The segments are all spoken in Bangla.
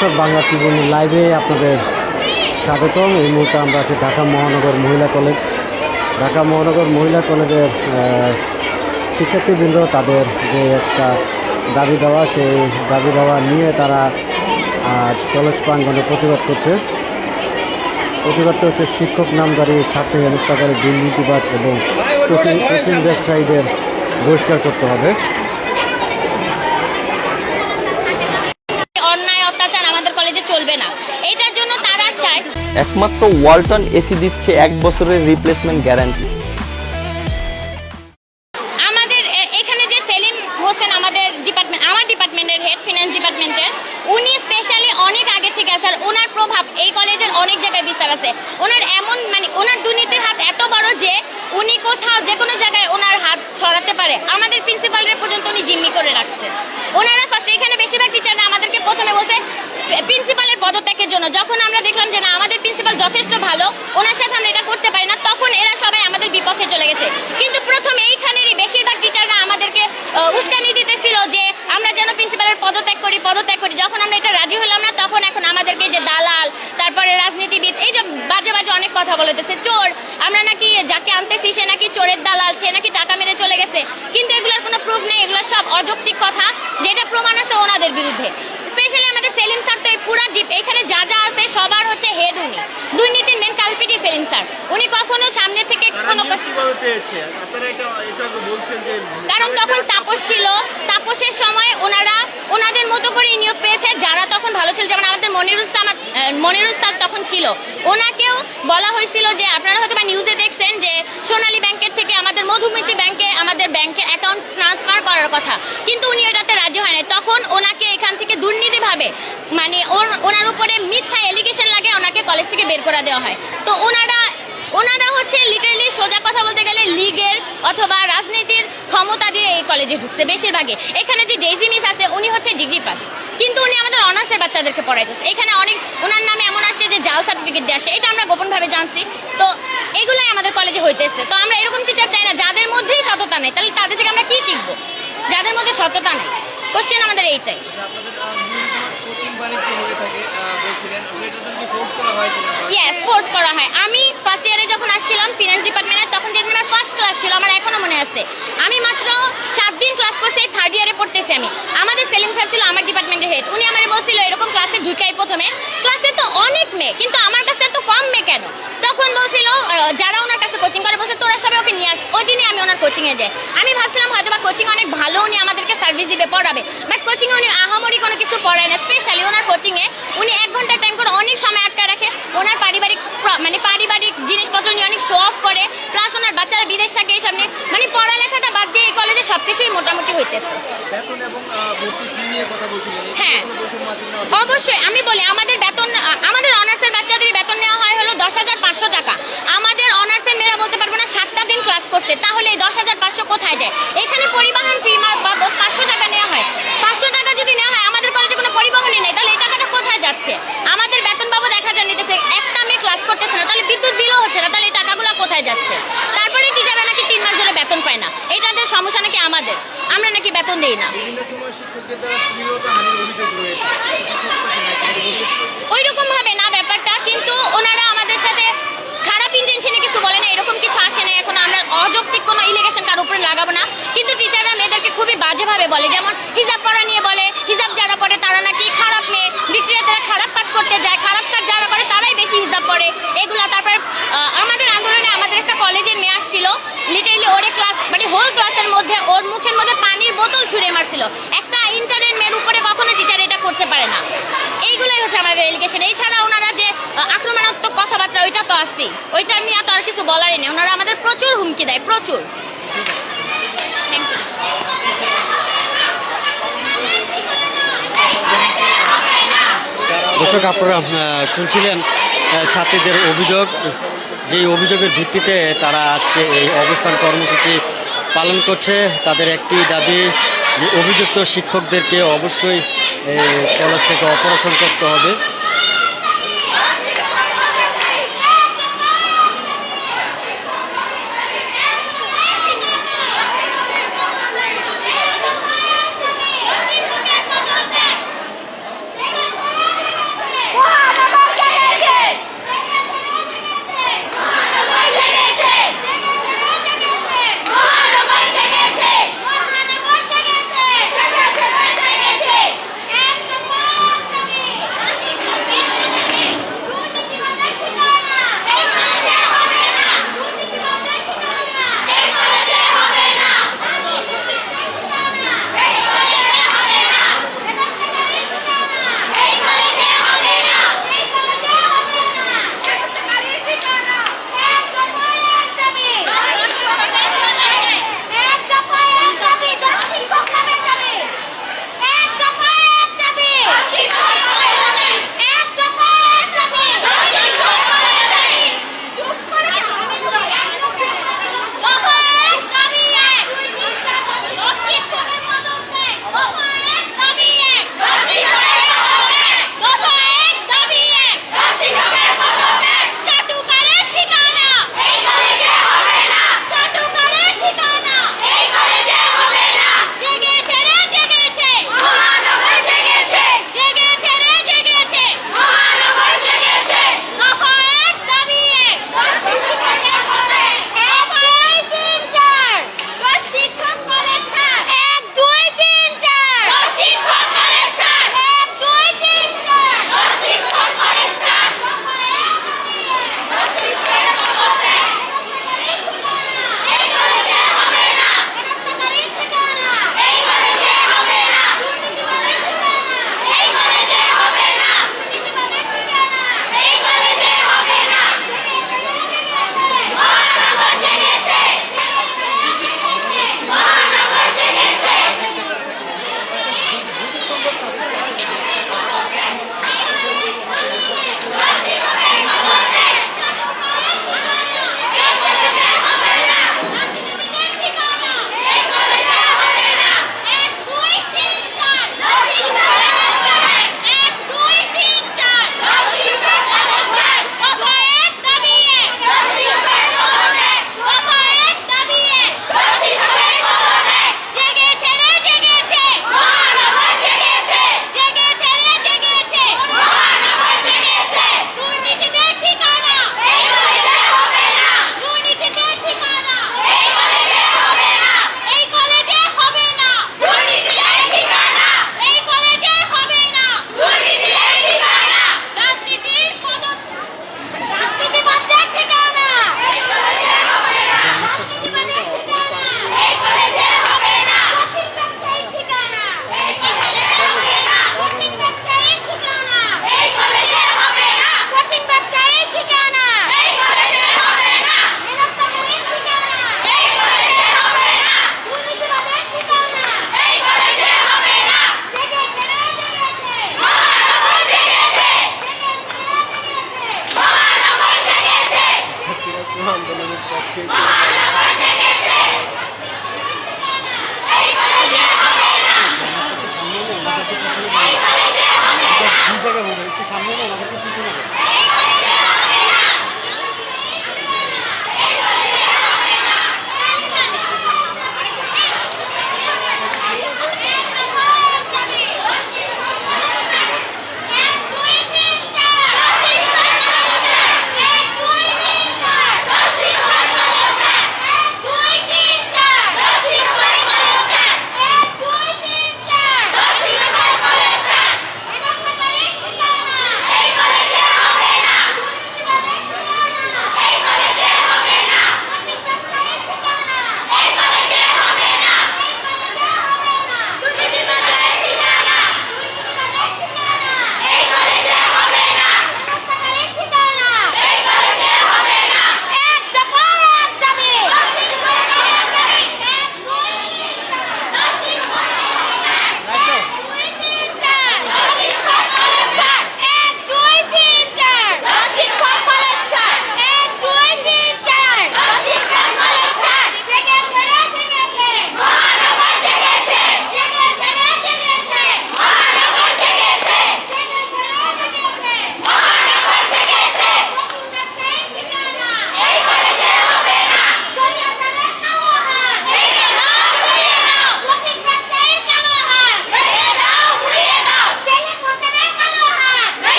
দর্শক, বাংলা ট্রিবিউন লাইভে আপনাদের স্বাগতম। এই মুহূর্তে আমরা আছি ঢাকা মহানগর মহিলা কলেজ। ঢাকা মহানগর মহিলা কলেজের শিক্ষার্থীবৃন্দ, তাদের যে একটা দাবি দেওয়া, সেই দাবি দেওয়া নিয়ে তারা আজ কলেজ প্রাঙ্গনে প্রতিবাদ করছে। প্রতিবাদটা হচ্ছে শিক্ষক নামধারী ছাত্র হেনস্থাকারী দুর্নীতিবাজ এবং কোচিং ব্যবসায়ীদের বহিষ্কার করতে হবে অন্যায় অত্যাচার আমাদের কলেজে চলবে না এটার জন্য তারা চায় একমাত্র ওয়ালটন এসি দিচ্ছে এক বছরের রিপ্লেসমেন্ট গ্যারান্টি আমাদের এখানে যে সেলিম হোসেন আমাদের ডিপার্টমেন্ট আমার ডিপার্টমেন্টের হেড ফিনান্স ডিপার্টমেন্টের উনি স্পেশালি অনেক আগে থেকে স্যার ওনার প্রভাব এই কলেজের অনেক জায়গায় বিস্তার আছে। ওনার এমন মানে ওনার দুর্নীতির হাত এত বড় যে উনি কোথাও যে কোনো জায়গায় ওনার হাত ছড়াতে পারে। আমাদের প্রিন্সিপালের পর্যন্ত উনি জিম্মি করে রাখছেন ওনারা ফার্স্ট এখানে বেশিরভাগ টিচাররা আমাদেরকে প্রথমে বলছে প্রিন্সিপালের পদত্যাগের জন্য। যখন আমরা দেখলাম যে না, আমাদের যথেষ্ট ভালো। ওনার সাথে আমরা এটা করতে পারি না। তখন এরা সবাই আমাদের বিপক্ষে চলে গেছে। কিন্তু প্রথম এইখানেরই বেশিরভাগ টিচাররা আমাদেরকে উস্কানি দিতেছিল যে আমরা যেন প্রিন্সিপালের পদত্যাগ করি পদত্যাগ করি। যখন আমরা এটা রাজি হলাম না, তখন এখন আমাদেরকে যে দালাল, তারপরে রাজনীতিবিদ, এই যে বাজে বাজে অনেক কথা বলতেছে চোর, আমরা নাকি যাকে আনতেছি, সে নাকি চোরের দালাল, সে নাকি টাকা মেরে চলে গেছে। কিন্তু এগুলোর কোনো প্রুফ নেই, এগুলো সব অযৌক্তিক কথা, যেটা প্রমাণ আছে ওনাদের বিরুদ্ধে। স্পেশালি আমাদের সেলিম সাক্ত এই পুরা ডিপ এখানে যা যা আছে সবার হচ্ছে হেড উনি। দুর্নীতির মেন স্যার। উনি কখনো সামনে থেকে কোনো কারণ তখন তাপস ছিল। তাপসের সময় ওনারা ওনাদের মতো করে নিয়োগ পেয়েছে যারা তখন ভালো ছিল। যেমন আমাদের মনিরুল স্যার তখন ছিল। ওনাকেও বলা হয়েছিল যে আপনারা হয়তো বা নিউজে দেখছেন যে সোনালী ব্যাংকের থেকে আমাদের মধুমিতি ব্যাংকে আমাদের ব্যাংকে অ্যাকাউন্ট ট্রান্সফার করার কথা। কিন্তু উনি এটাতে রাজি হয় নাই তখন ওনাকে এখান থেকে দুর্নীতিভাবে মানে ওর- ওনার উপরে মিথ্যা এলিগেশন লাগে ওনাকে কলেজ থেকে বের করে দেওয়া হয়। তো ওনারা ওনারা ওনারা হচ্ছে লিটারালি সোজা কথা বলতে গেলে লিগের অথবা রাজনীতির ক্ষমতা দিয়ে এই কলেজে ঢুকছে বেশিরভাগে এখানে যে ডেইজি মিস আছে, উনি হচ্ছে ডিগ্রি পাস কিন্তু উনি আমাদের অনার্সের বাচ্চাদেরকে পড়াইতেছে। এখানে অনেক, ওনার নামে এমন আসছে যে জাল সার্টিফিকেট দিয়ে আসছে। এটা আমরা গোপনভাবে জানছি। তো এগুলোই আমাদের কলেজে হইতেছে। তো আমরা এরকম টিচার চাই না। যাদের মধ্যেই সততা নেই, তাহলে তাদের থেকে আমরা কি শিখব? যাদের মধ্যে সততা নেই। কোশ্চেন আমাদের এইটাই। করা হয় ইয়েস ফোর্স করা হয়। আমি ফার্স্ট ইয়ারে যখন আসছিলাম ফিনান্স ডিপার্টমেন্টে তখন যেদিন আমার ফার্স্ট ক্লাস ছিল আমার এখনও মনে আছে। আমি মাত্র সাত দিন ক্লাস করছি থার্ড ইয়ারে পড়তেছি আমি। আমাদের সেলিং স্যার ছিল আমার ডিপার্টমেন্টের হেড উনি আমার বলছিল এরকম ক্লাসে ঢুকাই প্রথমে। ক্লাসে অনেক মেয়ে কিন্তু আমার কাছে এত কম মেয়ে কেন? তখন বলছিল যারা ওনার কাছে কোচিং করে বলছে তোরা সবাই ওকে নিয়ে আস। ওই দিনই আমি ওনার কোচিংয়ে যাই। আমি ভাবছিলাম হয়তো বা কোচিং অনেক ভালো উনি আমাদেরকে সার্ভিস দিবে পড়াবে। বাট কোচিংয়ে উনি আহামরি কোনো কিছু পড়ায় না স্পেশালি ওনার কোচিংয়ে উনি এক ঘণ্টা টাইম করে অনেক সময় আটকা রাখে। ওনার পারিবারিক মানে পারিবারিক জিনিসপত্র নিয়ে অনেক শো অফ করে। প্লাস ওনার বাচ্চারা বিদেশ থাকে এইসব নিয়ে। মানে পড়ালেখাটা বাদ দিয়ে এই কলেজে সব কিছুই মোটামুটি হইতেছে। এই হ্যাঁ। অবশ্যই আমি বলি আমাদের আমাদের অনার্সের বাচ্চাদের বেতন নেওয়া হয় হলো দশ হাজার পাঁচশো টাকা। আমাদের অনার্সের মেয়েরা বলতে পারব না সাতটা দিন ক্লাস করছে তাহলে এই দশ হাজার পাঁচশো কোথায় যায় এখানে পরিবহন ফি বাবদ পাঁচশো টাকা নেওয়া হয় পাঁচশো টাকা যদি নেওয়া হয় আমাদের কলেজে কোনো পরিবহনই নেই তাহলে এই টাকাটা কোথায় যাচ্ছে আমাদের বেতন বাবদ এক হাজার নিতেছে একটা মেয়ে ক্লাস করতেছে না তাহলে বিদ্যুৎ বিলও হচ্ছে না তাহলে এই টাকাগুলো কোথায় যাচ্ছে তারপরে টিচাররা নাকি তিন মাস ধরে বেতন পায় না এইটাদের সমস্যা নাকি আমাদের আমরা নাকি বেতন দেই না বিভিন্ন সময় শিক্ষকদের দ্বারা স্ত্রীগত হানির অভিযোগ রয়েছে ওই রকম ভাবে না ব্যাপারটা কিন্তু ওনারা আমাদের সাথে খারাপ ইন্টেনশনে কিছু বলে না এরকম কিছু আসে না এখন আমরা অযৌক্তিক কোনো ইলিগেশন কার উপরে লাগাবো না কিন্তু টিচাররা মেয়েদেরকে খুবই বাজেভাবে বলে যেমন হিজাব পড়া নিয়ে বলে হিজাব যারা পড়ে তারা নাকি খারাপ মেয়ে বিক্রিয়াতেরা খারাপ কাজ করতে যায় খারাপ কাজ যারা করে তারাই পড়ে এগুলা তারপর আমাদের আন্দোলনে আমাদের একটা কলেজে নিয়ে আসছিল। লিটারলি ওরে ক্লাস মানে হোল ক্লাসের মধ্যে ওর মুখের মধ্যে পানির বোতল ছুঁড়ে মারছিল। একটা ইন্টারনেট মেয়ের উপরে কখনো টিচার এটা করতে পারে না। এইগুলোই হচ্ছে আমাদের এলিগেশন এছাড়া ওনারা যে আক্রমণাত্মক কথাবার্তা, ওইটা তো আসি ওইটা নিয়ে তো আর কিছু বলারই নেই। ওনারা আমাদের প্রচুর হুমকি দেয়, প্রচুর. দর্শক, আপনারা শুনছিলেন ছাত্রীদের অভিযোগ যেই অভিযোগের ভিত্তিতে তারা আজকে এই অবস্থান কর্মসূচি পালন করছে। তাদের একটি দাবি যে অভিযুক্ত শিক্ষকদেরকে অবশ্যই কলেজ থেকে অপারেশন করতে হবে।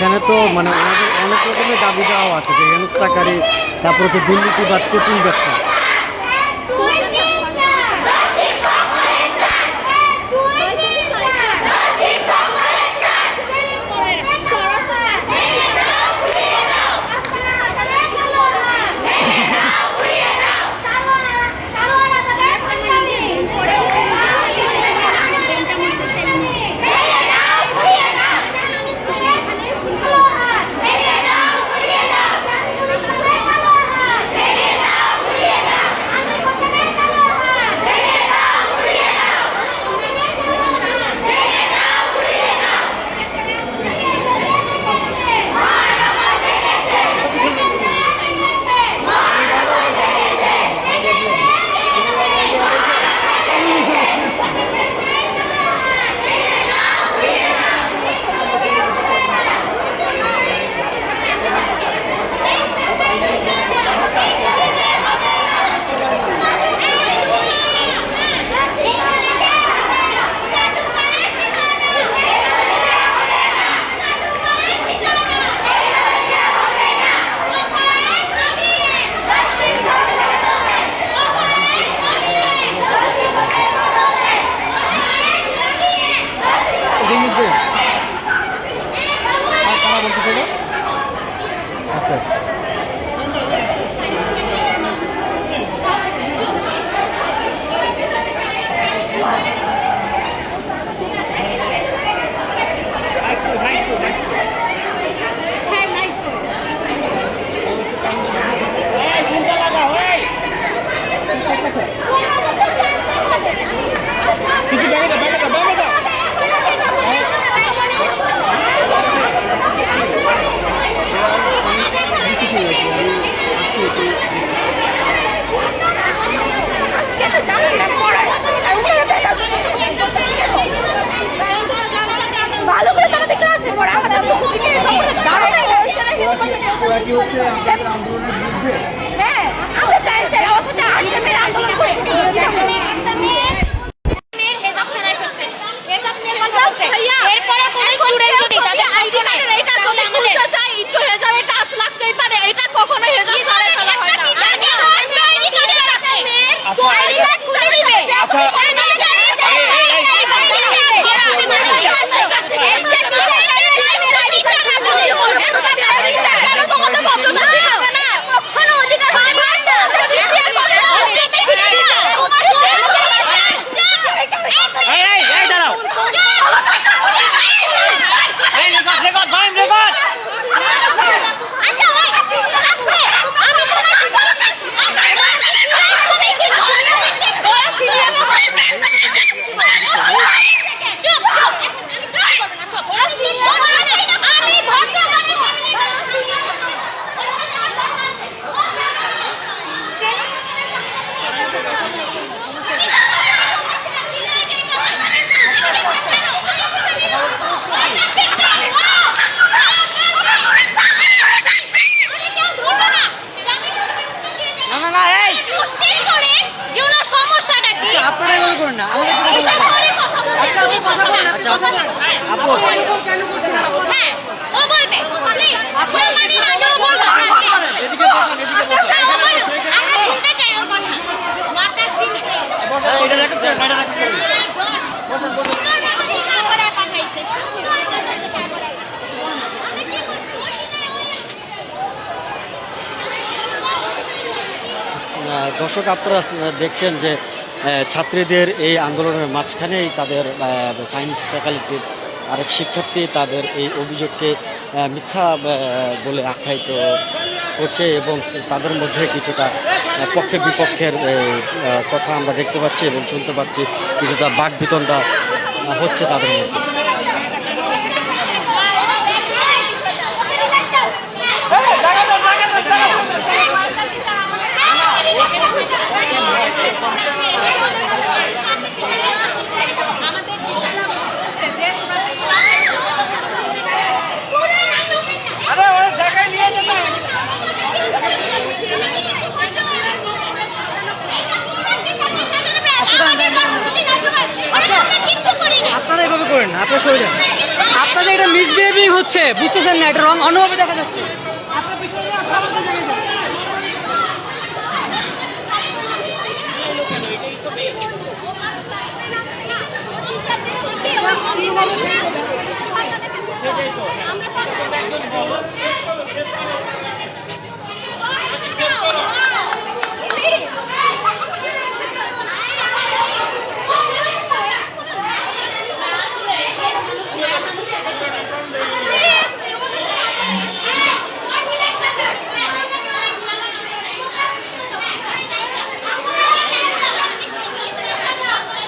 এখানে তো মানে অনেক রকমের দাবি দেওয়া আছে, যে হেনস্তাকারী, তারপর হচ্ছে দুর্নীতিবাদ কোচিং ব্যবসা। Uh, দর্শক আপনারা দেখছেন যে ছাত্রীদের এই আন্দোলনের মাঝখানেই তাদের সায়েন্স ফ্যাকাল্টির আরেক শিক্ষার্থী তাদের এই অভিযোগকে মিথ্যা বলে আখ্যায়িত করছে এবং তাদের মধ্যে কিছুটা পক্ষে বিপক্ষের কথা আমরা দেখতে পাচ্ছি এবং শুনতে পাচ্ছি কিছুটা বাক বিতণ্ডা হচ্ছে তাদের মধ্যে। আরে ওরা জায়গায় নিয়ে যেতে কিচ্ছু করি না আপনারা এভাবে করেন, আপনারা সরে আপনাদের এটা মিসবিহেভিং হচ্ছে, বুঝতেছেন না, এটা রং অন্যভাবে দেখা যাচ্ছে। আপনার পিছনে আপনার মধ্যে জায়গায় যান।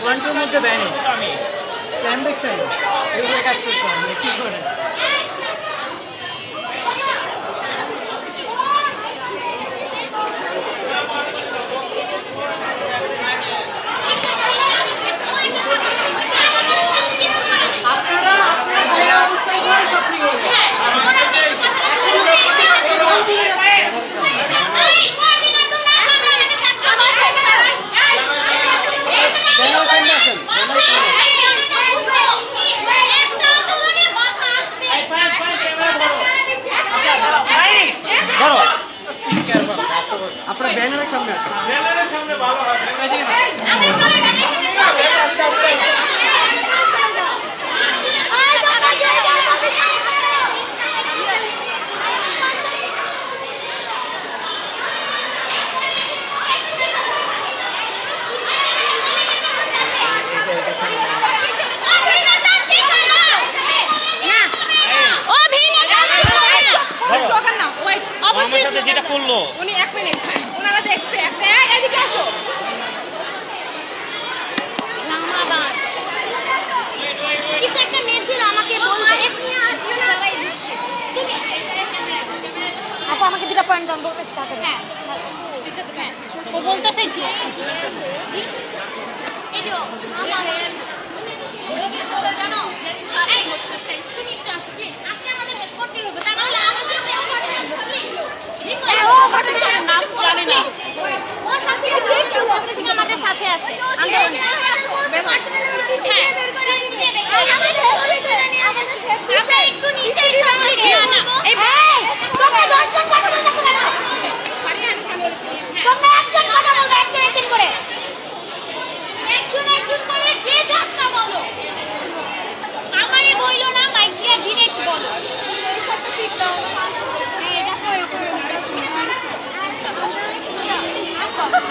ওয়ানটার মধ্যে ব্যানে প্ল্যান দেখছেন এগুলো কাজ করতে হবে কি করে আপনারা আপনারা যে অবস্থায় করে সব ঠিক হবে আপনারা ব্যানারের সামনে আসেন অবশ্যই করল উনি এক মিনিট ওনারা দেখছে। একটা এদিকে আসো। আমাকে আপু দুটা পয়েন্ট বলতেছি তাড়াতাড়ি। হ্যাঁ হ্যাঁ ও বলতেছে যে এই যে জানো এই, তুমি একটু আসো, please। আজকে আমাদের করতেই হবে, তা নাহলে আমাদের সাথে আছে, আমরা একটু নিচে না, না, এই তোমরা দশজন কথা বলতেছো কেন? তোমরা একজন কথা বলবে একজন একজন করে একজন একজন করে যে যাত্রা বলো আমারে বইলো না মাইক দিয়ে ডিরেক্ট বলো আচ্ছা,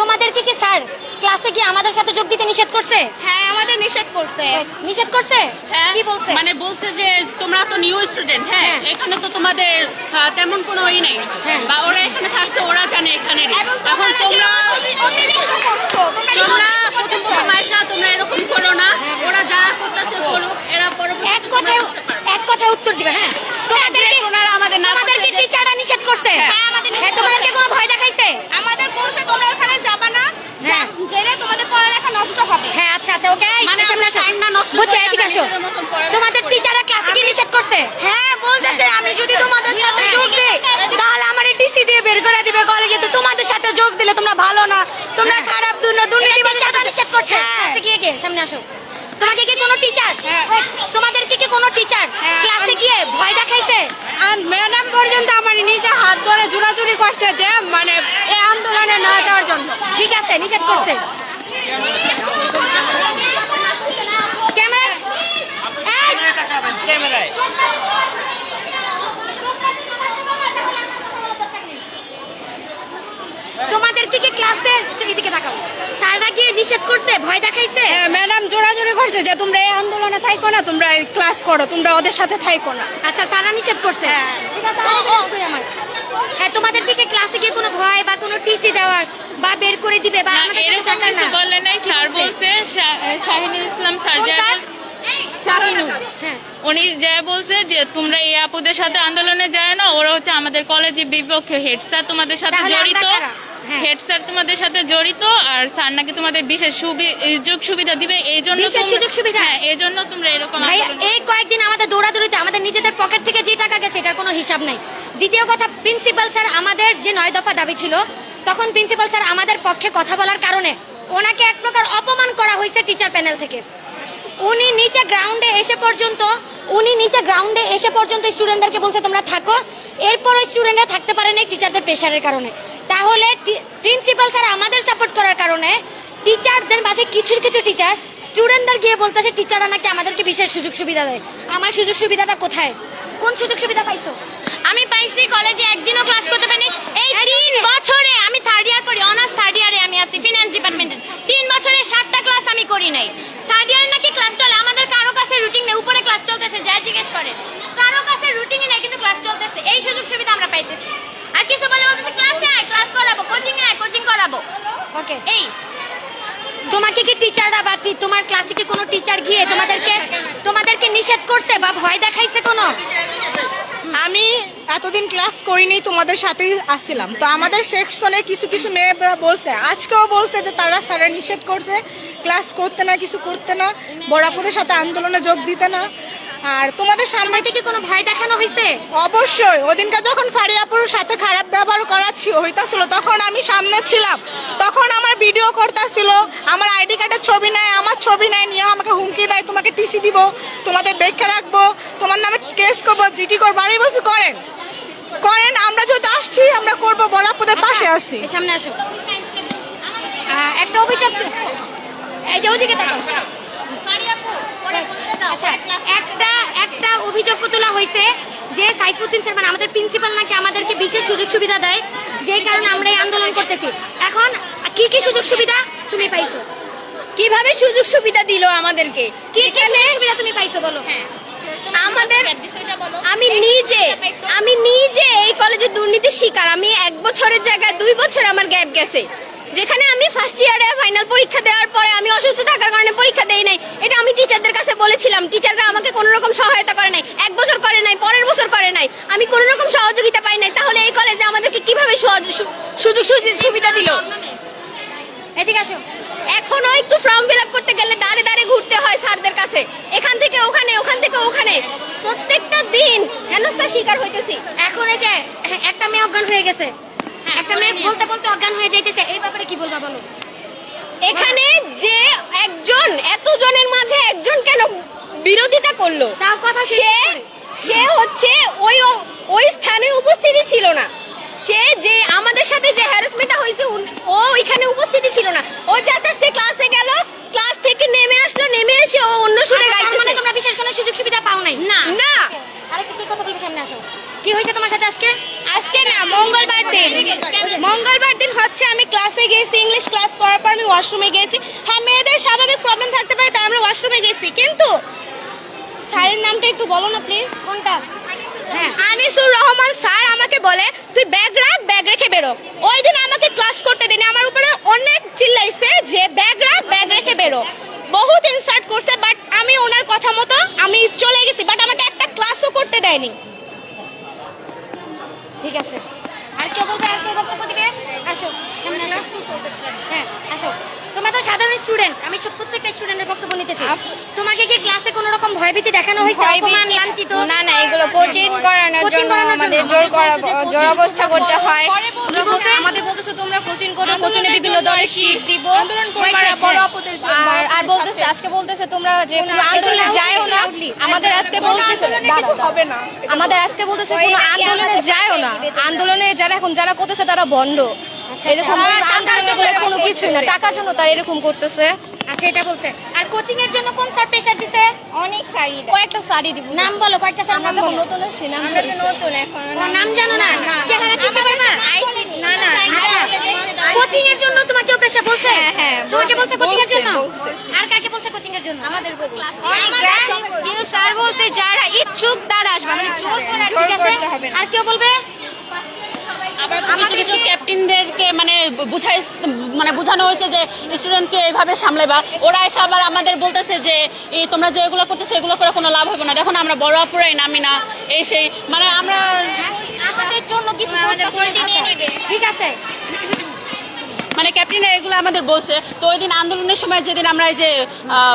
তোমাদেরকে কি স্যার ক্লাসে কি আমাদের সাথে যোগ দিতে নিষেধ করছে? হ্যাঁ আমাদের নিষেধ করছে। নিষেধ করছে? হ্যাঁ কি বলছে? মানে বলছে যে তোমরা তো নিউ স্টুডেন্ট হ্যাঁ হ্যাঁ। এখানে তো তোমাদের তেমন কোনো ই নেই। হ্যাঁ। বা ওরা এখানে থাকছে ওরা জানে এখানে এখন তোমরা অতিরিক্ত করছ। তোমরা প্রথম প্রথম আয়সা তোমরা এরকম করো না। ওরা যা করতেছে করুক এরা এক পরবর্তী কথায় এক কথায় উত্তর দিবে হ্যাঁ। তোমাদেরকে ওনারা আমাদের না তোমাদেরকে টিচাররা নিষেধ করছে। হ্যাঁ, আমাদের নিষেধ তোমাদেরকে কোনো ভয় দেখাইছে? আমাদের বলছে তোমরা ওখানে যাবা না? হ্যাঁ। জেলে তোমাদের পড়ালেখা নষ্ট হবে। হ্যাঁ আচ্ছা আচ্ছা ওকে? মানে আমরা আসো। না নষ্ট বুঝছ এদিকে আসো। নিজেদের মতন পড়ালেখা তোমাদের টিচাররা ক্লাসে কি নিষেধ করছে। হ্যাঁ বলতেছে আমি যদি তোমাদের সাথে যোগ দিই তাহলে আমার টিসি দিয়ে বের করে দিবে কলেজে তো তোমাদের সাথে যোগ দিলে তোমরা ভালো না। তোমরা খারাপ দুর্নীতিবাজের সাথে নিষেধ করছে। হ্যাঁ। ক্লাসে গিয়ে সামনে আসো। তোমাকে কি কোনো টিচার তোমাদেরকে কি কোনো টিচার হ্যাঁ। ক্লাসে গিয়ে ভয় দেখাইছে? আর ম্যাডাম পর্যন্ত আমার নিজে হাত ধরে জোড়াজুড়ি করছে যে মানে এই আন্দোলনে না যাওয়ার জন্য ঠিক আছে নিষেধ করছে। ক্লাসে এদিকে তাকাও। স্যাররা গিয়ে নিষেধ করছে? ভয় দেখাইছে? ম্যাডাম জোড়াজুড়ি করছে যে তোমরা এই আন্দোলনে থাইকো না তোমরা ক্লাস করো তোমরা ওদের সাথে থাইকো না। আচ্ছা স্যাররা নিষেধ করছে। ঠিক আছে, ও, কই আমার। হ্যাঁ তোমাদের থেকে ক্লাসে গিয়ে কোনো ভয় বা কোনো টিসি দেওয়ার বা বের করে দিবে বা আমাদের সাথে না। বললে নাই স্যার বলছে? শাহিনুল ইসলাম স্যার হ্যাঁ উনি যা বলছে যে তোমরা এই আপুদের সাথে আন্দোলনে যায় না ওরা হচ্ছে আমাদের কলেজের বিপক্ষে হেড স্যার তোমাদের সাথে জড়িত। হেড স্যার তোমাদের সাথে জড়িত আর স্যার নাকি তোমাদের বিশেষ সুযোগ সুবিধা দিবে এই জন্য সুযোগ সুবিধা? হ্যাঁ এই জন্য তোমরা এরকম এই কয়েকদিন আমাদের দৌড়াদৌড়িতে আমাদের নিজেদের পকেট থেকে যে টাকা গেছে এটার কোনো হিসাব নাই। দ্বিতীয় কথা প্রিন্সিপাল স্যার আমাদের যে নয় দফা দাবি ছিল তখন প্রিন্সিপাল স্যার আমাদের পক্ষে কথা বলার কারণে ওনাকে এক প্রকার অপমান করা হয়েছে টিচার প্যানেল থেকে। উনি নিচে গ্রাউন্ডে এসে পর্যন্ত, উনি নিচে গ্রাউন্ডে এসে পর্যন্ত স্টুডেন্টদেরকে বলছে, তোমরা থাকো। এরপর স্টুডেন্টরা থাকতে পারে না টিচারদের প্রেশারের কারণে। তাহলে প্রিন্সিপাল স্যার আমাদের সাপোর্ট করার কারণে টিচারদের মাঝে কিছু কিছু টিচার স্টুডেন্টদের গিয়ে বলতেছে টিচাররা নাকি আমাদেরকে বিশেষ সুযোগ সুবিধা দেয়। আমার সুযোগ সুবিধাটা কোথায়? কোন সুযোগ সুবিধা পাইছো? আমি পাইছি কলেজে একদিনও ক্লাস করতে পারিনি এই তিন বছরে আমি থার্ড ইয়ার পড়ি অনার্স থার্ড ইয়ারে আমি আছি ফিনান্স ডিপার্টমেন্টে তিন বছরে সাতটা ক্লাস আমি করি নাই থার্ড ইয়ারে নাকি ক্লাস চলে আমাদের কারও কাছে রুটিন নেই উপরে ক্লাস চলতেছে যা জিজ্ঞেস করে কারও কাছে রুটিনই নেই কিন্তু ক্লাস চলতেছে এই সুযোগ সুবিধা আমরা পাইতেছি আর কিছু বলে বলতেছে ক্লাসে আয় ক্লাস করাবো কোচিং আয় কোচিং করাবো ওকে এই, তোমাকে কি টিচাররা বা তোমার ক্লাসে কি কোনো টিচার গিয়ে তোমাদেরকে তোমাদেরকে নিষেধ করছে বা ভয় দেখাইছে কোনো? আমি এতদিন ক্লাস করিনি, তোমাদের সাথেই আসছিলাম। তো আমাদের সেকশনে কিছু কিছু মেয়েরা বলছে, আজকেও বলছে যে তারা স্যারের নিষেধ করছে ক্লাস করতে না, কিছু করতে না বড়াপুদের সাথে আন্দোলনে যোগ দিতে না। আর তোমাদের সামনে কি কোনো ভয় দেখানো হয়েছে অবশ্যই ওদিনকে যখন ফারিয়াপুর সাথে খারাপ ব্যবহার করা হইতাছিল তখন আমি সামনে ছিলাম। তখন আমার ভিডিও করতেছিল আমার আইডি কার্ডের ছবি নেয় আমার ছবি নেয় নিয়ে আমাকে হুমকি দেয় তোমাকে টিসি দিব তোমাদের দেখে রাখব তোমার নামে কেস করব জিটি করব আমি বলছি করেন করেন আমরা যেহেতু আসছি আমরা করব বরাপুদের পাশে আসছি সামনে আসো। একটা অভিযোগ এই যে ওদিকে আচ্ছা একটা একটা অভিযোগ তোলা হয়েছে যে সাইফুদ্দিন স্যার মানে আমাদের প্রিন্সিপাল নাকি আমাদেরকে বিশেষ সুযোগ সুবিধা দেয় যেই কারণে আমরা এই আন্দোলন করতেছি। এখন কি কি সুযোগ সুবিধা তুমি পাইছো? কীভাবে সুযোগ সুবিধা দিল আমাদেরকে? কি কি সুবিধা তুমি পাইছো বলো? হ্যাঁ। আমাদের আমি নিজে আমি নিজে এই কলেজে দুর্নীতির শিকার। আমি এক বছরের জায়গায় দুই বছর আমার গ্যাপ গেছে। যেখানে আমি ফার্স্ট ইয়ারে ফাইনাল পরীক্ষা দেওয়ার পরে আমি অসুস্থ থাকার কারণে পরীক্ষা দেই নাই। এটা আমি টিচারদের কাছে বলেছিলাম। টিচাররা আমাকে কোনো রকম সহায়তা করে নাই। এক বছর করে নাই পরের বছর করে নাই। আমি কোনো রকম সহযোগিতা পাই নাই। তাহলে এই কলেজে আমাদেরকে কীভাবে সুযোগ সুবিধা দিল? এদিকে আসো এখনও একটু ফর্ম ফিল আপ করতে গেলে দাঁড়ে দাঁড়ে ঘুরতে হয় স্যারদের কাছে। এখান থেকে ওখানে ওখান থেকে ওখানে। প্রত্যেকটা দিন হেনস্থার শিকার হইতেছি। এখন এই যে একটা মেয়ে অজ্ঞান হয়ে গেছে। একটা মেয়ে বলতে বলতে অজ্ঞান হয়ে যাইতেছে এই ব্যাপারে কি বলবা বলো? এখানে যে একজন এতজনের মাঝে একজন কেন বিরোধিতা করল? তাও কথা সে সে হচ্ছে ওই ওই স্থানে উপস্থিতি ছিল না। সে যে আমাদের সাথে যে হ্যারাসমেন্টটা হয়েছে ও ওইখানে উপস্থিতি ছিল না। ও জাস্ট আজকে ক্লাসে গেল ক্লাস থেকে নেমে আসলো নেমে এসে ও অন্য সুরে তার মানে গাইতেছে। তোমরা বিশেষ কোনো সুযোগ সুবিধা পাও নাই? না। না। আরেকটা কি কথা বলবে সামনে আসো। কি হয়েছে তোমার সাথে আজকে? আজকে না মঙ্গলবার দিন। মঙ্গলবার দিন হচ্ছে আমি ক্লাসে গেছি ইংলিশ ক্লাস করার পর আমি ওয়াশরুমে গেছি হ্যাঁ মেয়েদের স্বাভাবিক প্রবলেম থাকতে পারে তাই আমরা ওয়াশরুমে গেছি কিন্তু স্যারের নামটা একটু বলো না প্লিজ কোনটা? হ্যাঁ। আনিসুর রহমান স্যার আমাকে বলে তুই ব্যাগ রাখ ব্যাগ রেখে বেরো। ওই দিন আমাকে ক্লাস করতে দিন আমার উপরে অনেক চিল্লাইছে যে ব্যাগ রাখ ব্যাগ রেখে বেরো। বহুত ইনসার্ট করছে বাট আমি ওনার কথা মতো আমি চলে গেছি বাট আমাকে একটা ক্লাসও করতে দেয়নি। ঠিক আছে। আর কেউ বলবে আর কেউ বক্তব্য দিবে আসো। সামনে আসো। হ্যাঁ আসো। তোমরা তো সাধারণ স্টুডেন্ট আমি সব প্রত্যেকটা স্টুডেন্টের বক্তব্য নিতেছি। তোমাকে কি ক্লাসে কোনো রকম ভয়ভীতি দেখানো হয়েছে? অপমান লাঞ্ছিত না না এগুলো কোচিং করানোর জন্য আমাদের জোর করা জোর অবস্থা করতে হয়। আমাদের বলতেছে তোমরা কোচিং করো কোচিংয়ে বিভিন্ন দলের শীট দিব। আন্দোলন করবা, বড় জন্য, আর আর বলতেছে আজকে বলতেছে তোমরা যে আন্দোলনে যায়ও না। আমাদের আজকে বলতেছে কিছু হবে না। আমাদের আজকে বলতেছে কোনো আন্দোলনে যায়ও না। আন্দোলনে যারা এখন যারা করতেছে তারা বন্ধ এরকম আন্দোলনে কোনো কিছুই না টাকার জন্য তারা এরকম করতেছে। আচ্ছা এটা বলছে। আর কোচিং এর জন্য কোন স্যার প্রেসার দিছে? অনেক শাড়ি কয়েকটা শাড়ি দিব। নাম বলো কয়েকটা স্যার আমরা নাম তো বলো। নতুন আসছি না আমরা তো নতুন এখন। নাম জানো না? চেহারা চিনতে পারবা না? না না কোচিং এর জন্য তোমাকে কেউ প্রেসার বলছে? হ্যাঁ, হ্যাঁ, তোমাকে বলছে কোচিং এর জন্য? আর কাকে বলছে কোচিং এর জন্য? আমাদের কিন্তু স্যার বলছে। যারা ইচ্ছুক তারা আসবে। মানে জোর করে ঠিক আছে? আর কেউ বলবে? আবার কিছু কিছু ক্যাপ্টেনদেরকে মানে বুঝাই মানে বোঝানো হয়েছে যে স্টুডেন্টকে এইভাবে সামলাবা ওরা এসে আবার আমাদের বলতেছে যে এই তোমরা যে এগুলো করতেছো এগুলো করে কোনো লাভ হবে না। দেখো না আমরা বড় আপুরাই নামি না। এই সেই মানে আমরা আমাদের জন্য কিছু করতে নিয়ে নেবে। ঠিক আছে। মানে ক্যাপ্টেনরা এগুলো আমাদের বলছে। তো ওই দিন আন্দোলনের সময় যেদিন আমরা এই যে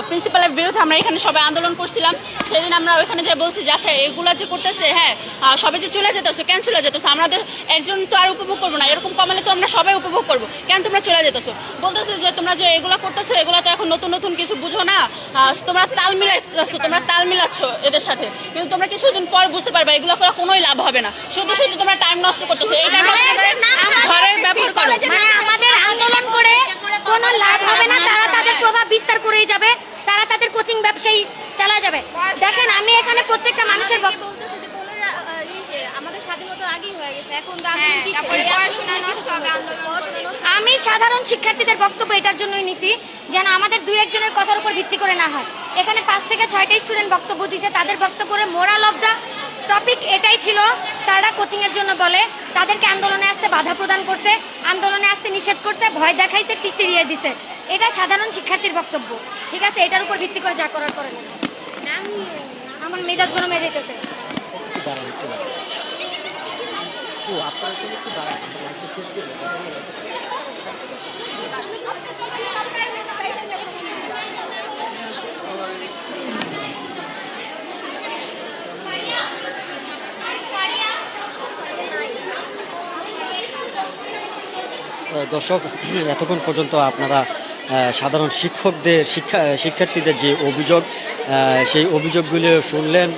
প্রিন্সিপালের বিরুদ্ধে আমরা এখানে সবাই আন্দোলন করছিলাম সেদিন আমরা ওইখানে যে বলছি যে আচ্ছা এগুলো যে করতেছে হ্যাঁ সবাই যে চলে যেতেছে কেন চলে যেতেছো? আমাদের একজন তো আর উপভোগ করব না। এরকম কমালে তো আমরা সবাই উপভোগ করব। কেন তোমরা চলে যেতেছো? বলতেছে যে তোমরা যে এগুলো করতেছো এগুলো তো এখন নতুন নতুন কিছু বুঝো না। তোমরা তাল মিলাচ্ছ তোমরা তাল মিলাচ্ছ এদের সাথে। কিন্তু তোমরা কিছুদিন পর বুঝতে পারবে এগুলো করা কোনোই লাভ হবে না। শুধু শুধু তোমরা টাইম নষ্ট করতেছো। এই টাইমটা ঘরের ব্যবহার করো। আমাদের আন্দোলন করে কোনো লাভ হবে না তারা তাদের প্রভাব বিস্তার করেই যাবে তারা তাদের কোচিং ব্যবসায়ী চালা যাবে। দেখেন আমি এখানে প্রত্যেকটা মানুষের বলতেছে যে আমাদের স্বাধীনতা আগেই হয়ে গেছে এখন আমি সাধারণ শিক্ষার্থীদের বক্তব্য এটার জন্যই নিছি যেন আমাদের দুই একজনের কথার উপর ভিত্তি করে না হয়। এখানে পাঁচ থেকে ছয়টা স্টুডেন্ট বক্তব্য দিয়েছে তাদের বক্তব্যের মোরাল অফ দ্য টপিক এটাই ছিল, স্যাররা কোচিং এর জন্য বলে, তাদেরকে আন্দোলনে আসতে বাধা প্রদান করছে, আন্দোলনে আসতে নিষেধ করছে, ভয় দেখাইছে টিসি দিয়ে দিছে। এটা সাধারণ শিক্ষার্থীর বক্তব্য, ঠিক আছে? এটার উপর ভিত্তি করে যা করার করেন। আমার মেজাজ গরম হয়ে একটু দাঁড়ান একটু দাঁড়ান ও আপনারা তো একটু দাঁড়ান আপনারা একটু শেষ করবেন কথা বলে। আহ, দর্শক, এতক্ষণ পর্যন্ত আপনারা সাধারণ শিক্ষকদের, শিক্ষা, শিক্ষার্থীদের যে অভিযোগ সেই অভিযোগগুলো শুনলেন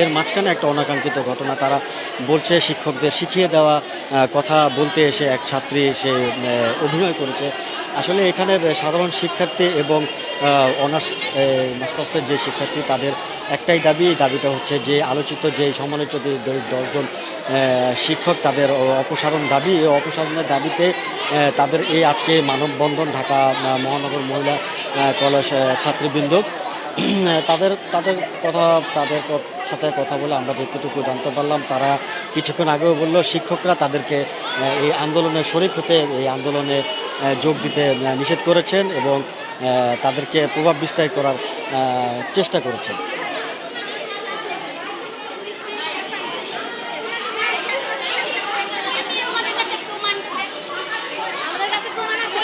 এর মাঝখানে একটা অনাকাঙ্ক্ষিত ঘটনা। তারা বলছে, শিক্ষকদের শিখিয়ে দেওয়া কথা বলতে এসে এক ছাত্রী সে অভিনয় করেছে। আসলে এখানে সাধারণ শিক্ষার্থী এবং অনার্স মাস্টার্সের যে শিক্ষার্থী, তাদের একটাই দাবি দাবিটা হচ্ছে যে আলোচিত যে সমালোচিত দশজন শিক্ষক তাদের অপসারণ দাবি। এই অপসারণের দাবিতে তাদের এই আজকে মানববন্ধন ঢাকা মহানগর মহিলা কলেজ ছাত্রবৃন্দ। তাদের তাদের কথা, তাদের সাথে কথা বলে আমরা যতটুকু জানতে পারলাম, তারা কিছুক্ষণ আগেও বলল, শিক্ষকরা তাদেরকে এই আন্দোলনে শরিক হতে, এই আন্দোলনে যোগ দিতে নিষেধ করেছেন এবং তাদেরকে প্রভাব বিস্তার করার চেষ্টা করেছেন আমাদের কাছে প্রমাণ আছে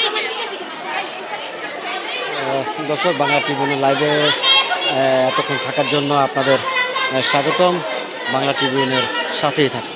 আহ, দর্শক বাংলা ট্রিবিউনের লাইভে এতক্ষণ থাকার জন্য আপনাদের স্বাগতম। বাংলা ট্রিবিউনের সাথেই থাকুন।